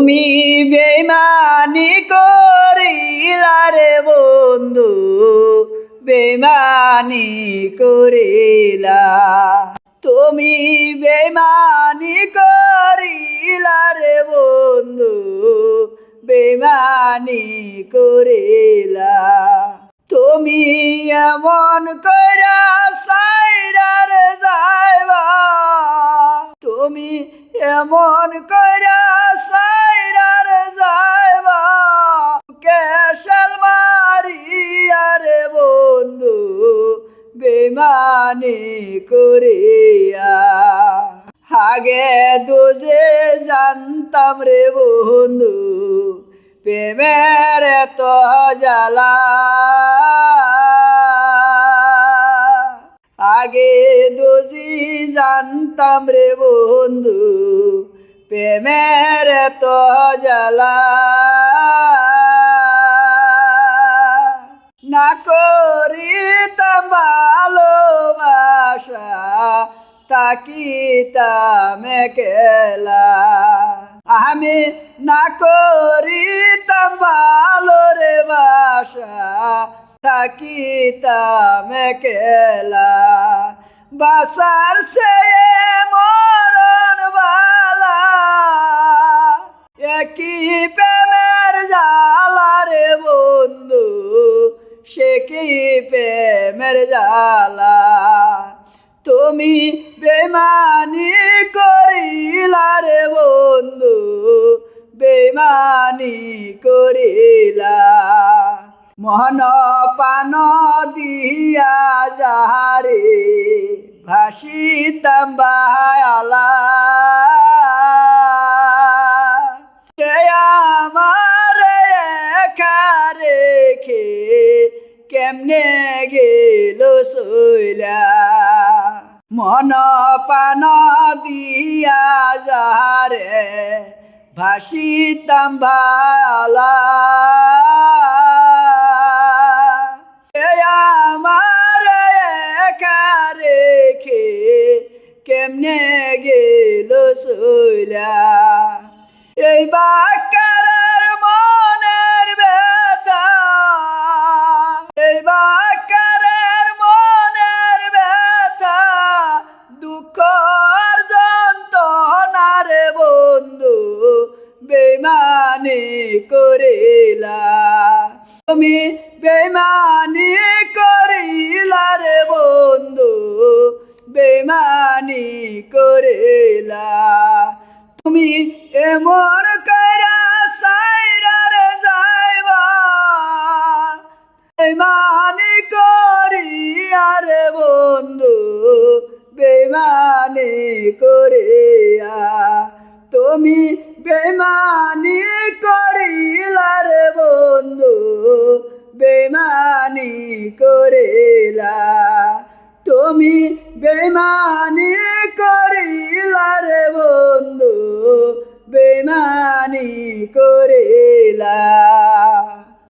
তুমি বেমানি করিলা রে বন্ধু বেমানি করিলা। তুমি বেমানি করিলা রে বন্ধু বেমানি করিলা। তুমি এমন কইরা সাইরার যাইবা। তুমি এমন কইরা সাইরার যাইবা কেশাল মারিয়া রে বন্ধু বেমানি করিয়া। আগে দুজে জানতাম রে বন্ধু, প্রেমের তো জ্বালা। আগে দোজি জানতাম রে বন্ধু, প্রেমের তো জ্বালা। না করিতাম ভালোবাসা, তাকিতাম কেলা আমি না করিতাম ভালো রে বাসা থাকিতাম কেলা বাসার সে মরণ বালা। একই প্রেমের বন্ধু সে কি প্রেমের জালা তুমি বেমানি করিলা রে বন্ধু বেমানি করিলা। মহন পান দিয়া যাহারে কে আমার একা রেখে কেমনে গেল সইলা? মন পান দিয়া যাহারে ভাসিতাম ভালা কেমনে গেল সইলা এই বাকার মনের ব্যথা এই বাকার মনের ব্যথা দুঃখ যন্ত্রণা রে বন্ধু বেমানি করিলা তুমি বেমানি করিলা রে বন্ধু বেমানি করিলা। তুমি এমন করা সাইরার যাইবা। বেমানি করি আর বন্ধু বেমানি করিয়া। তুমি বেমানি করিলা রে বন্ধু বেমানি করিলা। তুমি বেমানি